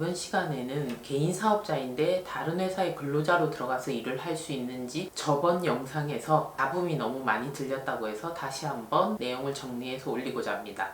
이번 시간에는 개인 사업자인데 다른 회사의 근로자로 들어가서 일을 할 수 있는지 저번 영상에서 잡음이 너무 많이 들렸다고 해서 다시 한번 내용을 정리해서 올리고자 합니다.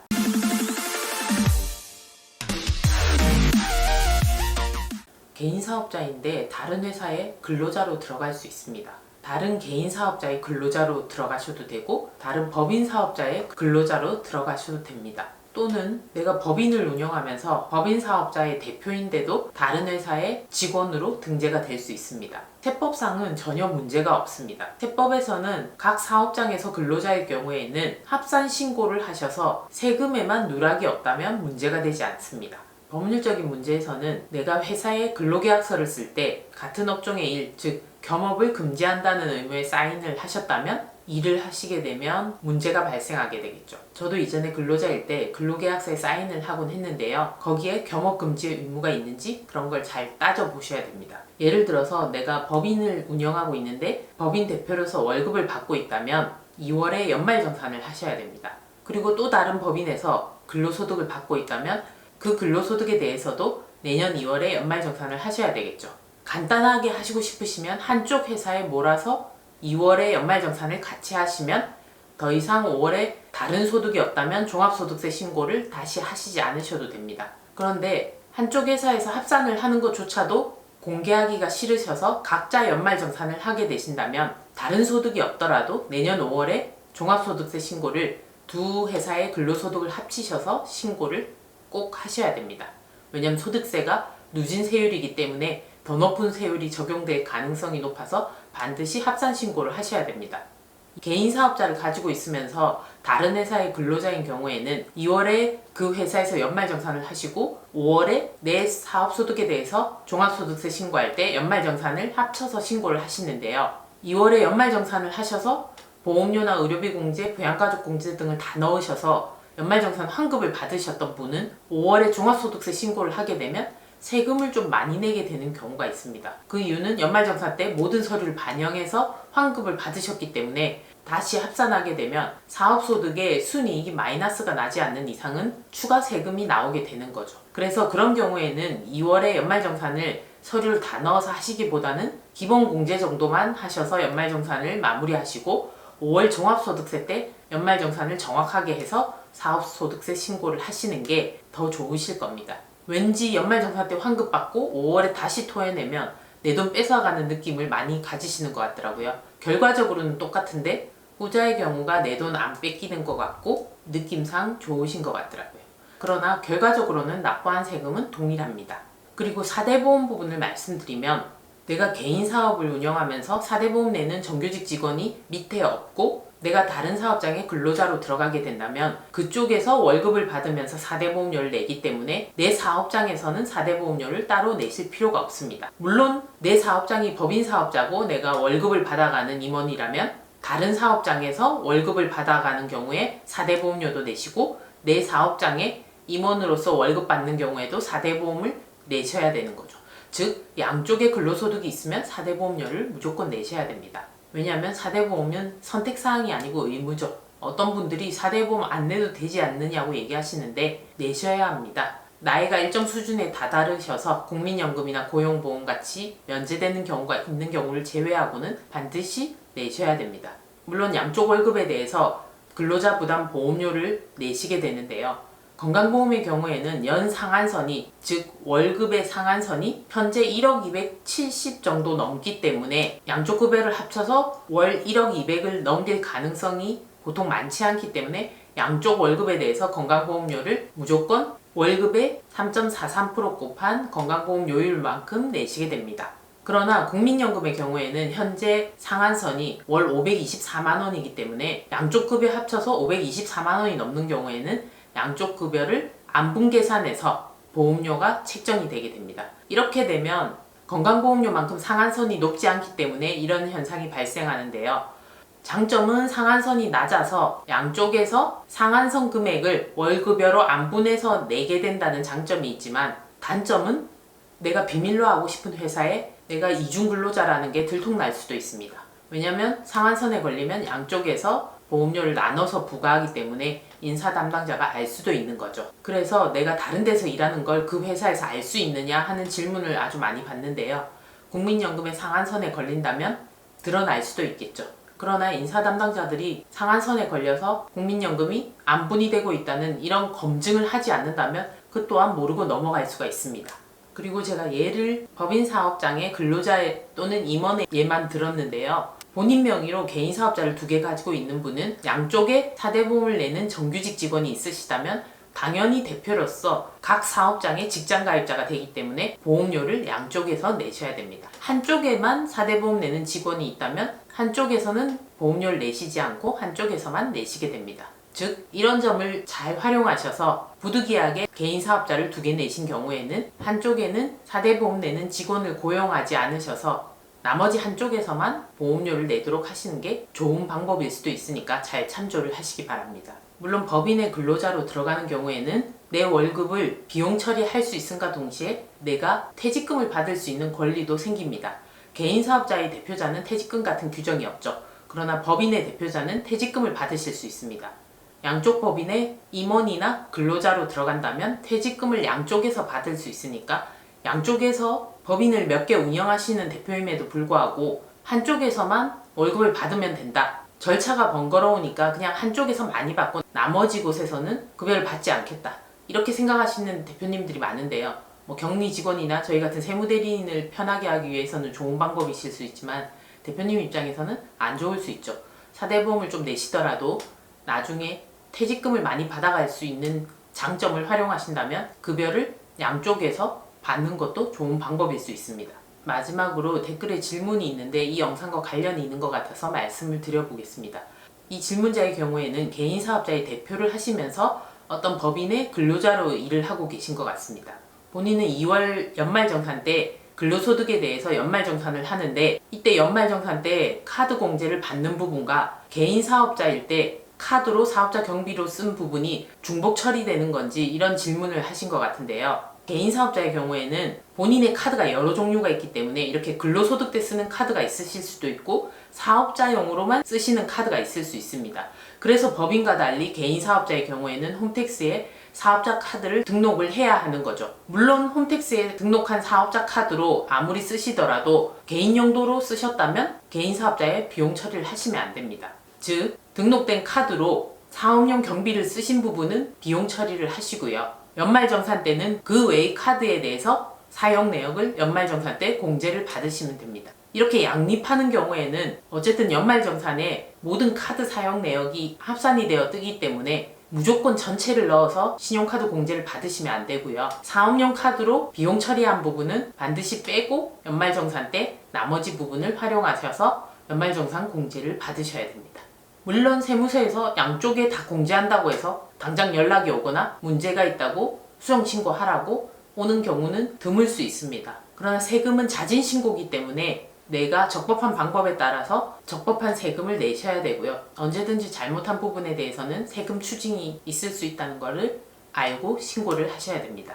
개인 사업자인데 다른 회사의 근로자로 들어갈 수 있습니다. 다른 개인 사업자의 근로자로 들어가셔도 되고 다른 법인 사업자의 근로자로 들어가셔도 됩니다. 또는 내가 법인을 운영하면서 법인 사업자의 대표인데도 다른 회사의 직원으로 등재가 될 수 있습니다. 세법상은 전혀 문제가 없습니다. 세법에서는 각 사업장에서 근로자의 경우에는 합산 신고를 하셔서 세금에만 누락이 없다면 문제가 되지 않습니다. 법률적인 문제에서는 내가 회사에 근로계약서를 쓸 때 같은 업종의 일, 즉 겸업을 금지한다는 의무에 사인을 하셨다면 일을 하시게 되면 문제가 발생하게 되겠죠. 저도 이전에 근로자일 때 근로계약서에 사인을 하곤 했는데요. 거기에 겸업 금지의 의무가 있는지 그런 걸 잘 따져보셔야 됩니다. 예를 들어서 내가 법인을 운영하고 있는데 법인 대표로서 월급을 받고 있다면 2월에 연말정산을 하셔야 됩니다. 그리고 또 다른 법인에서 근로소득을 받고 있다면 그 근로소득에 대해서도 내년 2월에 연말정산을 하셔야 되겠죠. 간단하게 하시고 싶으시면 한쪽 회사에 몰아서 2월에 연말정산을 같이 하시면 더 이상 5월에 다른 소득이 없다면 종합소득세 신고를 다시 하시지 않으셔도 됩니다. 그런데 한쪽 회사에서 합산을 하는 것조차도 공개하기가 싫으셔서 각자 연말정산을 하게 되신다면 다른 소득이 없더라도 내년 5월에 종합소득세 신고를 두 회사의 근로소득을 합치셔서 신고를 꼭 하셔야 됩니다. 왜냐하면 소득세가 누진 세율이기 때문에 더 높은 세율이 적용될 가능성이 높아서 반드시 합산 신고를 하셔야 됩니다. 개인 사업자를 가지고 있으면서 다른 회사의 근로자인 경우에는 2월에 그 회사에서 연말정산을 하시고 5월에 내 사업소득에 대해서 종합소득세 신고할 때 연말정산을 합쳐서 신고를 하시는데요. 2월에 연말정산을 하셔서 보험료나 의료비 공제, 부양가족 공제 등을 다 넣으셔서 연말정산 환급을 받으셨던 분은 5월에 종합소득세 신고를 하게 되면 세금을 좀 많이 내게 되는 경우가 있습니다. 그 이유는 연말정산 때 모든 서류를 반영해서 환급을 받으셨기 때문에 다시 합산하게 되면 사업소득에 순이익이 마이너스가 나지 않는 이상은 추가 세금이 나오게 되는 거죠. 그래서 그런 경우에는 2월에 연말정산을 서류를 다 넣어서 하시기보다는 기본 공제 정도만 하셔서 연말정산을 마무리하시고 5월 종합소득세 때 연말정산을 정확하게 해서 사업소득세 신고를 하시는 게 더 좋으실 겁니다. 왠지 연말정산 때 환급 받고 5월에 다시 토해내면 내 돈 뺏어가는 느낌을 많이 가지시는 것 같더라고요. 결과적으로는 똑같은데 후자의 경우가 내 돈 안 뺏기는 것 같고 느낌상 좋으신 것 같더라고요. 그러나 결과적으로는 납부한 세금은 동일합니다. 그리고 4대 보험 부분을 말씀드리면 내가 개인 사업을 운영하면서 4대 보험 내는 정규직 직원이 밑에 없고 내가 다른 사업장에 근로자로 들어가게 된다면 그쪽에서 월급을 받으면서 4대 보험료를 내기 때문에 내 사업장에서는 4대 보험료를 따로 내실 필요가 없습니다. 물론 내 사업장이 법인 사업자고 내가 월급을 받아가는 임원이라면 다른 사업장에서 월급을 받아가는 경우에 4대 보험료도 내시고 내 사업장에 임원으로서 월급 받는 경우에도 4대 보험을 내셔야 되는 거죠. 즉 양쪽에 근로소득이 있으면 4대 보험료를 무조건 내셔야 됩니다. 왜냐하면 4대 보험은 선택사항이 아니고 의무죠. 어떤 분들이 4대 보험 안 내도 되지 않느냐고 얘기하시는데 내셔야 합니다. 나이가 일정 수준에 다다르셔서 국민연금이나 고용보험 같이 면제되는 경우가 있는 경우를 제외하고는 반드시 내셔야 됩니다. 물론 양쪽 월급에 대해서 근로자 부담 보험료를 내시게 되는데요. 건강보험의 경우에는 연 상한선이 즉 월급의 상한선이 현재 1억 270 정도 넘기 때문에 양쪽 급여를 합쳐서 월 1억 200을 넘길 가능성이 보통 많지 않기 때문에 양쪽 월급에 대해서 건강보험료를 무조건 월급의 3.43% 곱한 건강보험료율만큼 내시게 됩니다. 그러나 국민연금의 경우에는 현재 상한선이 월 524만 원이기 때문에 양쪽 급여 합쳐서 524만 원이 넘는 경우에는 양쪽 급여를 안분 계산해서 보험료가 책정이 되게 됩니다. 이렇게 되면 건강보험료만큼 상한선이 높지 않기 때문에 이런 현상이 발생하는데요. 장점은 상한선이 낮아서 양쪽에서 상한선 금액을 월급여로 안분해서 내게 된다는 장점이 있지만 단점은 내가 비밀로 하고 싶은 회사에 내가 이중 근로자라는 게 들통날 수도 있습니다. 왜냐하면 상한선에 걸리면 양쪽에서 보험료를 나눠서 부과하기 때문에 인사 담당자가 알 수도 있는 거죠. 그래서 내가 다른 데서 일하는 걸 그 회사에서 알 수 있느냐 하는 질문을 아주 많이 받는데요. 국민연금의 상한선에 걸린다면 드러날 수도 있겠죠. 그러나 인사 담당자들이 상한선에 걸려서 국민연금이 안 분이 되고 있다는 이런 검증을 하지 않는다면 그 또한 모르고 넘어갈 수가 있습니다. 그리고 제가 예를 법인 사업장의 근로자 또는 임원의 예만 들었는데요. 본인 명의로 개인 사업자를 두 개 가지고 있는 분은 양쪽에 사대보험을 내는 정규직 직원이 있으시다면 당연히 대표로서 각 사업장의 직장 가입자가 되기 때문에 보험료를 양쪽에서 내셔야 됩니다. 한쪽에만 사대보험 내는 직원이 있다면 한쪽에서는 보험료를 내시지 않고 한쪽에서만 내시게 됩니다. 즉 이런 점을 잘 활용하셔서 부득이하게 개인 사업자를 두 개 내신 경우에는 한쪽에는 사대보험 내는 직원을 고용하지 않으셔서 나머지 한쪽에서만 보험료를 내도록 하시는 게 좋은 방법일 수도 있으니까 잘 참조를 하시기 바랍니다. 물론 법인의 근로자로 들어가는 경우에는 내 월급을 비용 처리할 수 있음과 동시에 내가 퇴직금을 받을 수 있는 권리도 생깁니다. 개인 사업자의 대표자는 퇴직금 같은 규정이 없죠. 그러나 법인의 대표자는 퇴직금을 받으실 수 있습니다. 양쪽 법인의 임원이나 근로자로 들어간다면 퇴직금을 양쪽에서 받을 수 있으니까 양쪽에서 법인을 몇 개 운영하시는 대표임에도 불구하고 한쪽에서만 월급을 받으면 된다. 절차가 번거로우니까 그냥 한쪽에서 많이 받고 나머지 곳에서는 급여를 받지 않겠다. 이렇게 생각하시는 대표님들이 많은데요. 뭐 격리 직원이나 저희 같은 세무대리인을 편하게 하기 위해서는 좋은 방법이실 수 있지만 대표님 입장에서는 안 좋을 수 있죠. 사대보험을 좀 내시더라도 나중에 퇴직금을 많이 받아갈 수 있는 장점을 활용하신다면 급여를 양쪽에서 받는 것도 좋은 방법일 수 있습니다. 마지막으로 댓글에 질문이 있는데 이 영상과 관련이 있는 것 같아서 말씀을 드려보겠습니다. 이 질문자의 경우에는 개인 사업자의 대표를 하시면서 어떤 법인의 근로자로 일을 하고 계신 것 같습니다. 본인은 2월 연말정산 때 근로소득에 대해서 연말정산을 하는데 이때 연말정산 때 카드 공제를 받는 부분과 개인 사업자일 때 카드로 사업자 경비로 쓴 부분이 중복 처리되는 건지 이런 질문을 하신 것 같은데요. 개인 사업자의 경우에는 본인의 카드가 여러 종류가 있기 때문에 이렇게 근로소득 때 쓰는 카드가 있으실 수도 있고 사업자용으로만 쓰시는 카드가 있을 수 있습니다. 그래서 법인과 달리 개인 사업자의 경우에는 홈택스에 사업자 카드를 등록을 해야 하는 거죠. 물론 홈택스에 등록한 사업자 카드로 아무리 쓰시더라도 개인 용도로 쓰셨다면 개인 사업자의 비용 처리를 하시면 안 됩니다. 즉 등록된 카드로 사업용 경비를 쓰신 부분은 비용 처리를 하시고요. 연말정산 때는 그 외의 카드에 대해서 사용 내역을 연말정산 때 공제를 받으시면 됩니다. 이렇게 양립하는 경우에는 어쨌든 연말정산에 모든 카드 사용 내역이 합산이 되어 뜨기 때문에 무조건 전체를 넣어서 신용카드 공제를 받으시면 안 되고요. 사업용 카드로 비용 처리한 부분은 반드시 빼고 연말정산 때 나머지 부분을 활용하셔서 연말정산 공제를 받으셔야 됩니다. 물론 세무서에서 양쪽에 다 공제한다고 해서 당장 연락이 오거나 문제가 있다고 수정 신고하라고 오는 경우는 드물 수 있습니다. 그러나 세금은 자진 신고기 때문에 내가 적법한 방법에 따라서 적법한 세금을 내셔야 되고요. 언제든지 잘못한 부분에 대해서는 세금 추징이 있을 수 있다는 것을 알고 신고를 하셔야 됩니다.